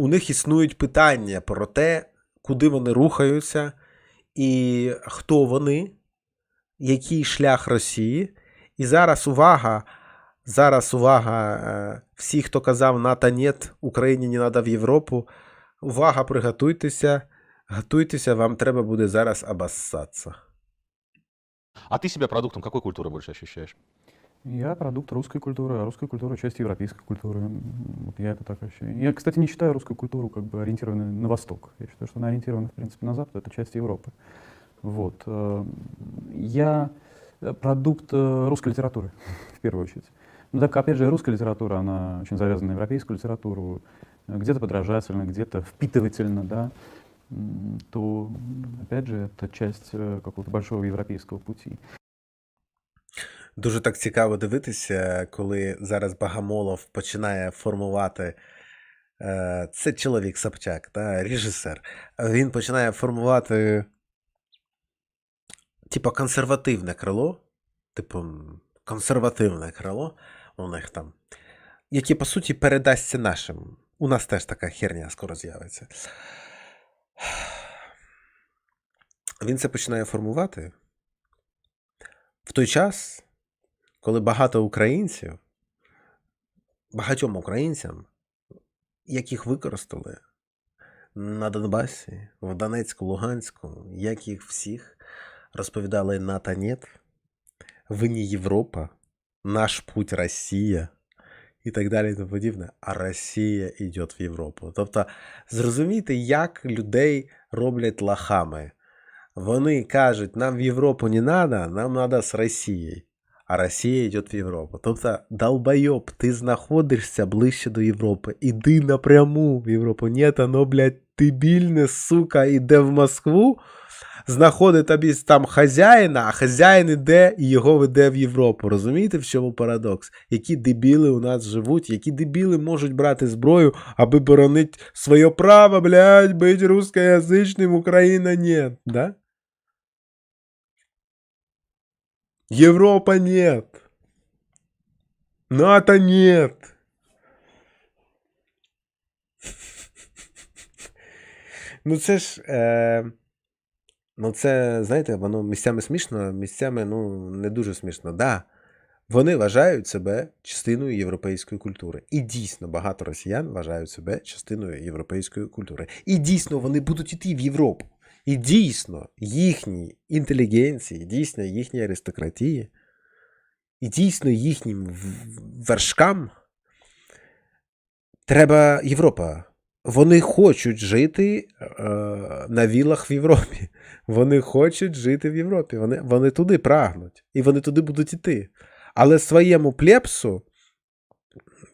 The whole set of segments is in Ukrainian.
у них існують питання про те, куди вони рухаються, і хто вони, який шлях Росії. І зараз увага, зараз увага, е, всі, хто казав НАТО нет, Україні не треба в Європу. Увага, приготуйтеся, готуйтеся, вам треба буде зараз обоссатися. А ты себя продуктом какой культуры больше ощущаешь? Я продукт русской культуры, а русская культура — часть европейской культуры. Вот я это так ощущаю. Я, кстати, не считаю русскую культуру как бы ориентированной на восток. Я считаю, что она ориентирована, в принципе, на запад, это часть Европы. Вот. э, Я э, продукт э, русской литературы, в первую очередь. Ну так, опять же, русская литература, она очень завязана на европейскую литературу, э, где-то подражательно, где-то впитывательно, да, то, опять же, это часть какого-то большого европейского пути. Дуже так цікаво дивитися, коли зараз Багамолов починає формувати. е, Це чоловік Собчак, та, режисер. Він починає формувати, типу, консервативне крило. Типу, консервативне крило у них там, яке, по суті, передасться нашим. У нас теж така херня скоро з'явиться. Він це починає формувати в той час, коли багато українців, багатьом українцям, яких використали на Донбасі, в Донецьку, Луганську, як їх всіх розповідали НАТО нет, ви не Європа, наш путь Росія і так далі і тому подібне. А Росія йде в Європу. Тобто, зрозумійте, як людей роблять лахами. Вони кажуть, нам в Європу не треба, нам треба з Росією. А Росія йде в Європу. Тобто, долбойоб, ти знаходишся ближче до Європи. Іди напряму в Європу. Ні, оно, блядь, дебільне, сука, іде в Москву, знаходить тобі там хазяїна, а хазяїн іде і його веде в Європу. Розумієте, в чому парадокс? Які дебіли у нас живуть, які дебіли можуть брати зброю, аби боронити своє право, блядь, бути русскоязичним, Україна нет, да? Европа нет. НАТО нет. Ну це ж. Е... Ну, це, знаєте, воно місцями смішно, місцями ну, не дуже смішно. Да, вони вважають себе частиною європейської культури. І дійсно багато росіян вважають себе частиною європейської культури. І дійсно вони будуть йти в Європу. І дійсно їхній інтелігенції, дійсно їхній аристократії, і дійсно їхнім вершкам треба Європа. Вони хочуть жити е, на вілах в Європі. Вони хочуть жити в Європі. Вони, вони туди прагнуть. І вони туди будуть іти. Але своєму плепсу,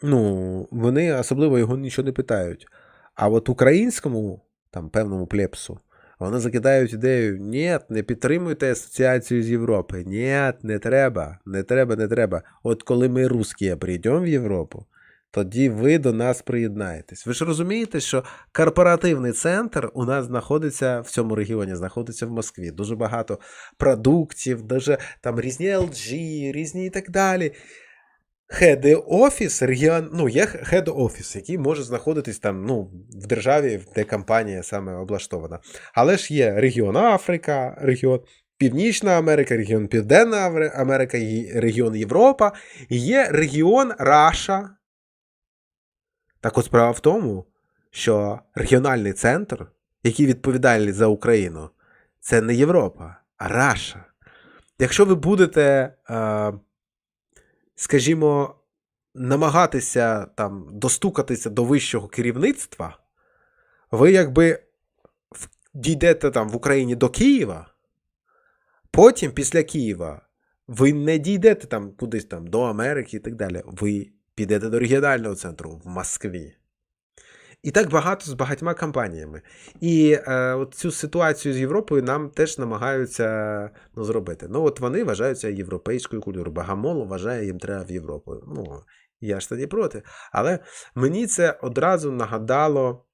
ну, вони особливо його нічого не питають. А от українському, там, певному плепсу, вони закидають ідею: ні, не підтримуйте асоціацію з Європи. Ні, не треба, не треба, не треба. От коли ми русські прийдемо в Європу, тоді ви до нас приєднаєтесь. Ви ж розумієте, що корпоративний центр у нас знаходиться в цьому регіоні, знаходиться в Москві. Дуже багато продуктів, дуже там різні LG, різні і так далі. Head офіс регіон, ну, є head офіс, який може знаходитись там, ну, в державі, де компанія саме облаштована. Але ж є регіон Африка, регіон Північна Америка, регіон Південна Америка, регіон Європа, і є регіон Раша. Так от справа в тому, що регіональний центр, який відповідальний за Україну, це не Європа, а Раша. Якщо ви будете, е, скажімо, намагатися там достукатися до вищого керівництва, ви якби дійдете там в Україні до Києва, потім після Києва ви не дійдете там кудись там до Америки і так далі. Ви підете до регіонального центру в Москві. І так багато з багатьма компаніями. І е, от цю ситуацію з Європою нам теж намагаються ну, зробити. Ну, от вони вважаються європейською культурою. Багамолов вважає, їм треба в Європу. Ну, я ж тоді проти. Але мені це одразу нагадало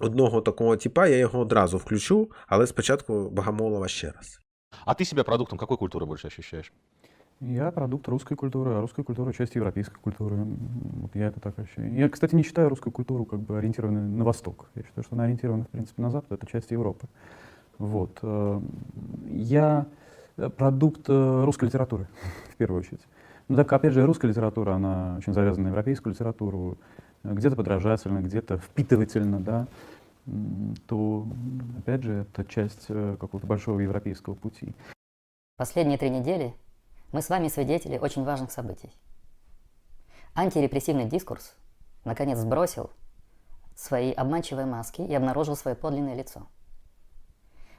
одного такого типа, я його одразу включу, але спочатку Багамолова ще раз. А ты себя продуктом какой культуры больше ощущаешь? Я продукт русской культуры, а русская культура — часть европейской культуры. Вот я это так ощущаю. Я, кстати, не считаю русскую культуру как бы ориентированной на Восток. Я считаю, что она ориентирована, в принципе, на Запад, это часть Европы. Вот. э, Я э, продукт э, русской литературы, в первую очередь. Ну так, опять же, русская литература, она очень завязана на европейскую литературу, где-то подражательно, где-то впитывательно, да, то, опять же, это часть какого-то большого европейского пути. Последние три недели мы с вами свидетели очень важных событий. Антирепрессивный дискурс наконец сбросил свои обманчивые маски и обнаружил свое подлинное лицо.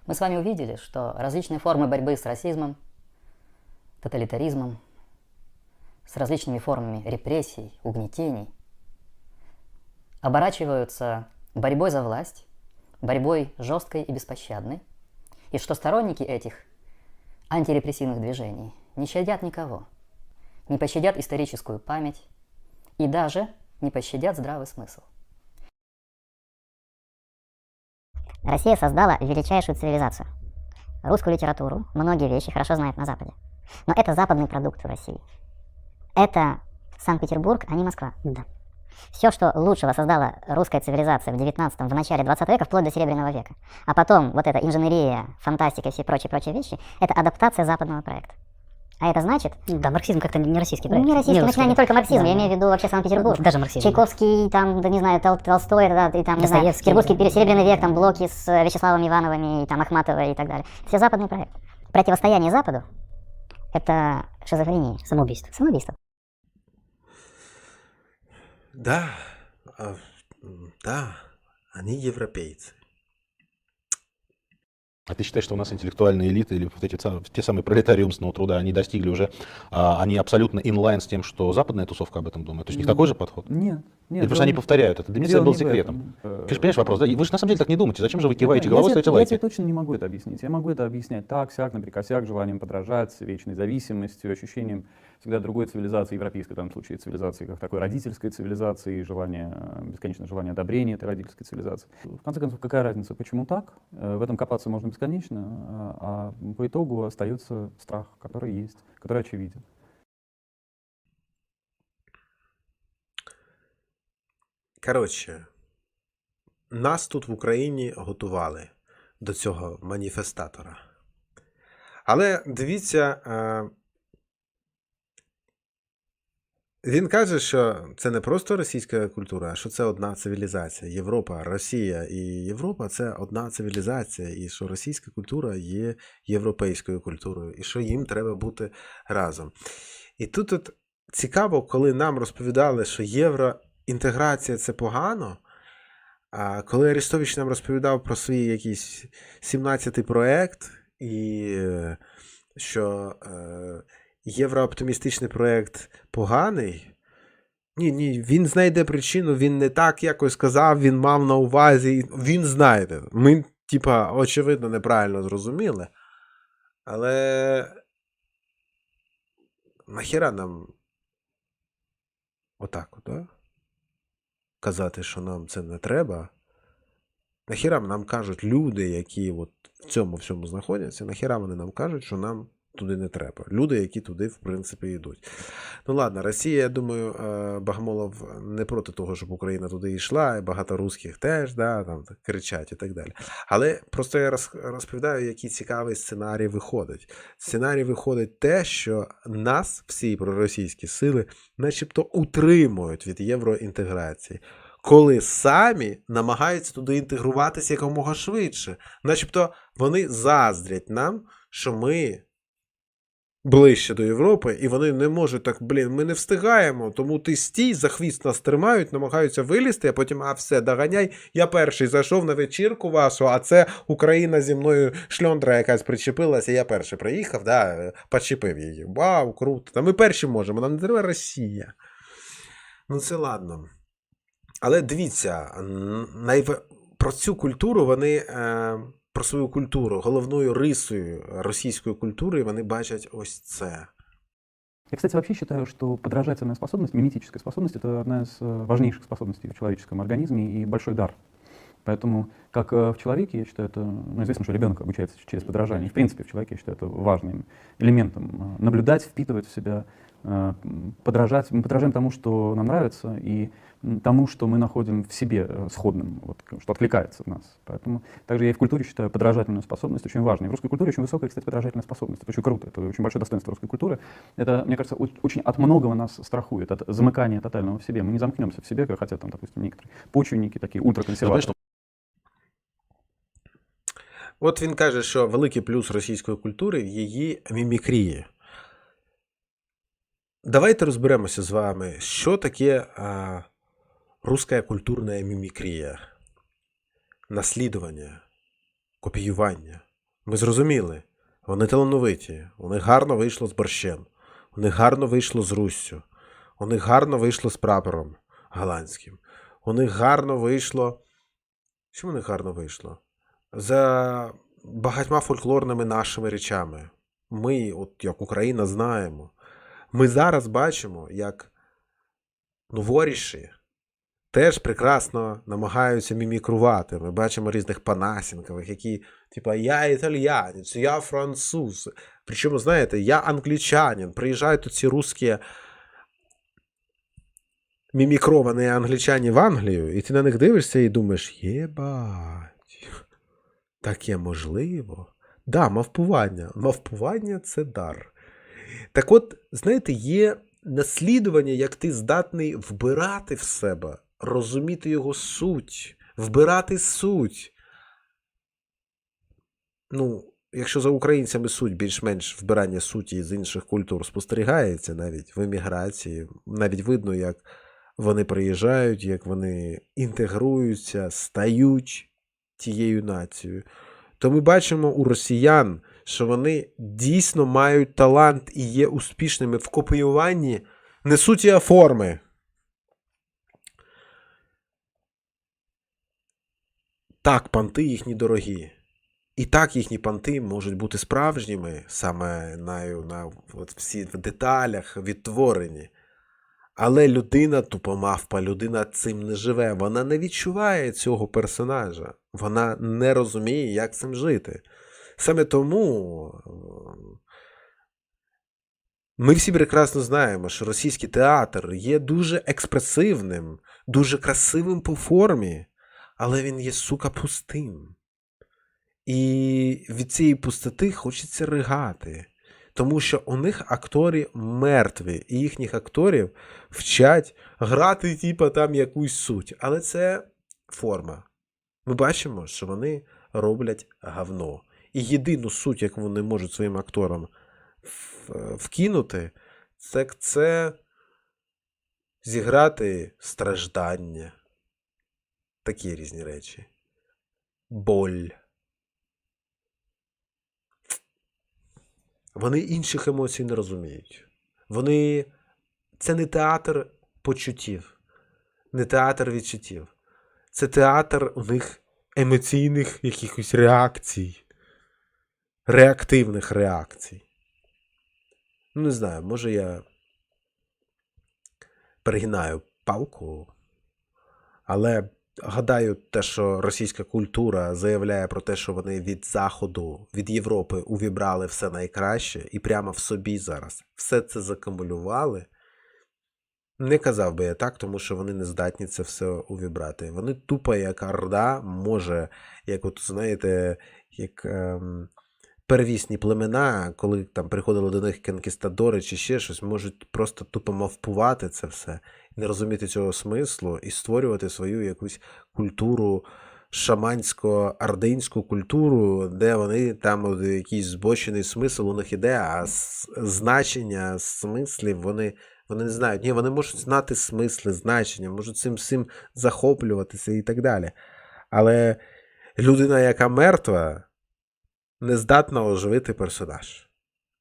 Мы с вами увидели, что различные формы борьбы с расизмом, тоталитаризмом, с различными формами репрессий, угнетений оборачиваются борьбой за власть, борьбой жесткой и беспощадной, и что сторонники этих антирепрессивных движений не щадят никого, не пощадят историческую память и даже не пощадят здравый смысл. Россия создала величайшую цивилизацию. Русскую литературу, многие вещи хорошо знают на Западе. Но это западный продукт в России. Это Санкт-Петербург, а не Москва. Да. Все, что лучшего создала русская цивилизация в 19 в начале 20 века, вплоть до Серебряного века. А потом вот эта инженерия, фантастика и все прочие-прочие вещи, это адаптация западного проекта. А это значит... Да, марксизм как-то не российский Ну, проект. не российский, русский, начиная не да. только марксизм, Да, я имею в виду вообще Санкт-Петербург. Даже марксизм. Чайковский, там, да не знаю, Тол- Толстой, да, и там, не знаю, Петербургский да. Серебряный век, там, блоки с э, Вячеславом Ивановыми, и там, Ахматовой и так далее. Все западный проект. Противостояние Западу — это шизофрения. Самоубийство. Самоубийство. Да, а, да, они европейцы. А ты считаешь, что у нас интеллектуальные элиты или вот эти те самые пролетарии умственного труда, они достигли уже, а, они абсолютно инлайн с тем, что западная тусовка об этом думает? То есть у них такой же подход? Нет, нет. Или просто они повторяют это? Для меня это было секретом. Ты же понимаешь вопрос, да? Вы же на самом деле так не думаете. Зачем же вы киваете Я головой, ставите Я лайки? тебе точно не могу это объяснить. Я могу это объяснять так, сяк, наперекосяк, желанием подражать, вечной зависимостью, ощущением всегда другой цивилизации, европейской в данном случае цивилизации, как такой родительской цивилизации, и желание, э, бесконечное желание одобрения этой родительской цивилизации. В конце концов, какая разница, почему так? Э, В этом копаться можно бесконечно, а а по итогу остается страх, который есть, который очевиден. Коротше, нас тут в Україні готували до цього маніфестатора. Але дивіться, він каже, що це не просто російська культура, а що це одна цивілізація. Європа, Росія і Європа це одна цивілізація, і що російська культура є європейською культурою, і що їм треба бути разом. І тут от цікаво, коли нам розповідали, що євроінтеграція це погано. А коли Арестович нам розповідав про свій якийсь 17-й проект, і е, що е, єврооптимістичний проект поганий. Ні, ні, він знайде причину, він не так якось сказав, він мав на увазі. Він знайде. Ми, типа, очевидно, неправильно зрозуміли. Але нахіра нам отак, от, да? казати, що нам це не треба. Нахіра нам кажуть люди, які от в цьому всьому знаходяться, нахіра вони нам кажуть, що нам туди не треба. Люди, які туди, в принципі, йдуть. Ну ладно, Росія, я думаю, е, не проти того, щоб Україна туди йшла, і багато русських теж, да, там кричать і так далі. Але просто я розповідаю, який цікавий сценарій виходить. Сценарій виходить те, що нас, всі проросійські сили, начебто утримують від євроінтеграції, коли самі намагаються туди інтегруватися якомога швидше. Начебто вони заздрять нам, що ми ближче до Європи, і вони не можуть так, блін, ми не встигаємо, тому ти стій, за хвіст нас тримають, намагаються вилізти, а потім, а все, доганяй. Я перший зайшов на вечірку вашу, а це Україна зі мною шльондра якась причепилася, я перший приїхав, да, почепив її. Вау, круто. Та ми перші можемо, нам не треба Росія. Ну, це ладно. Але дивіться, найв... про цю культуру вони. Е... Про свою культуру, головною рисою російської культури вони бачать ось це. Я, кстати, вообще считаю, что подражательная способность, миметическая способность, это одна из э, важнейших способностей в человеческом организме и большой дар. Поэтому, как э, в человеке, я считаю, это, ну, известно, что ребенок обучается через подражание. В принципе, в человеке, я считаю, это важным элементом. э, Наблюдать, впитывать в себя, подражать. Мы подражаем тому, что нам нравится, и тому, что мы находим в себе э, сходным, вот, к- что откликается в нас. Поэтому также я и в культуре считаю подражательную способность очень важной. В русской культуре очень высокая, кстати, подражательная способность. Это очень круто, это очень большое достоинство русской культуры. Это, мне кажется, о- очень от многого нас страхует, от замыкания тотального в себе. Мы не замкнемся в себе, как хотят, там, допустим, некоторые почвенники, такие Ну, ультраконсерваторы. знаешь, От він каже, що великий плюс російської культури в її мімікрії. Давайте розберемося з вами, що таке а, руська культурна мімікрія, наслідування, копіювання. Ми зрозуміли, вони талановиті, у них гарно вийшло з борщем, у них гарно вийшло з Руссю, у них гарно вийшло з прапором голландським, у них гарно вийшло. В них гарно вийшло? за багатьма фольклорними нашими речами. Ми, от як Україна, знаємо. Ми зараз бачимо, як новоріші теж прекрасно намагаються мімікрувати. Ми бачимо різних панасінкових, які, типа, я італіянець, я француз. Причому, знаєте, я англічанин. Приїжджають тут ці русські мімікровані англічані в Англію, і ти на них дивишся і думаєш, єбать. Таке можливо. Да, мавпування. Мавпування це дар. Так от, знаєте, є наслідування, як ти здатний вбирати в себе, розуміти його суть, вбирати суть. Ну, якщо за українцями суть більш-менш вбирання суті з інших культур спостерігається навіть в еміграції, навіть видно, як вони приїжджають, як вони інтегруються, стають тією нацією, то ми бачимо у росіян, що вони дійсно мають талант і є успішними в копіюванні не суті, а форми. Так, панти їхні дорогі. І так їхні панти можуть бути справжніми, саме на, на от всі в деталях відтворені. Але людина тупомавпа, людина цим не живе. Вона не відчуває цього персонажа. Вона не розуміє, як цим жити. Саме тому е, ми всі прекрасно знаємо, що російський театр є дуже експресивним, дуже красивим по формі, але він є сука пустим. І від цієї пустоти хочеться ригати. Тому що у них актори мертві, і їхніх акторів вчать грати, типа, там якусь суть. Але це форма. Ми бачимо, що вони роблять говно. І єдину суть, яку вони можуть своїм акторам вкинути, це, це зіграти страждання. Такі різні речі. Боль. Вони інших емоцій не розуміють. Вони. Це не театр почуттів, не театр відчуттів. Це театр у них емоційних якихось реакцій, реактивних реакцій. Ну, не знаю, може я перегинаю палку, але гадаю, те, що російська культура заявляє про те, що вони від Заходу, від Європи увібрали все найкраще і прямо в собі зараз все це закумулювали. Не казав би я так, тому що вони не здатні це все увібрати. Вони тупо, як орда, може, як от знаєте, як ем, первісні племена, коли там приходили до них конкістадори чи ще щось, можуть просто тупо мавпувати це все, не розуміти цього смислу і створювати свою якусь культуру, шамансько-ардинську культуру, де вони там якийсь збочений смисл у них іде, а значення смислів вони. Вони не знають. Ні, вони можуть знати смисли, значення, можуть цим всім захоплюватися і так далі. Але людина, яка мертва, не здатна оживити персонаж.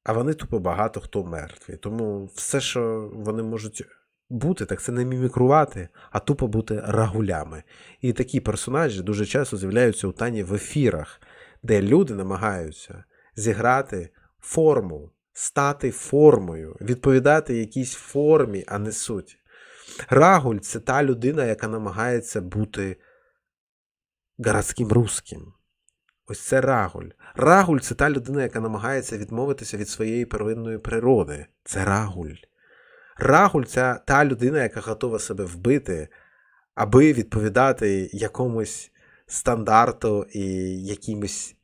А вони тупо багато хто мертві. Тому все, що вони можуть бути, так це не мімікрувати, а тупо бути рагулями. І такі персонажі дуже часто з'являються у тані в ефірах, де люди намагаються зіграти форму, стати формою, відповідати якійсь формі, а не суті. Рагуль це та людина, яка намагається бути городським русським. Ось це Рагуль. Рагуль це та людина, яка намагається відмовитися від своєї первинної природи. Це Рагуль. Рагуль це та людина, яка готова себе вбити, аби відповідати якомусь стандарту і якимось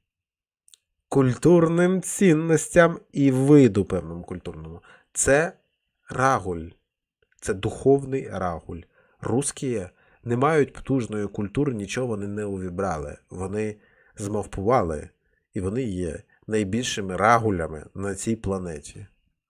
культурним цінностям і виду певному культурному. Це Рагуль. Це духовний Рагуль. Русські не мають потужної культури, нічого вони не увібрали. Вони змавпували, і вони є найбільшими рагулями на цій планеті.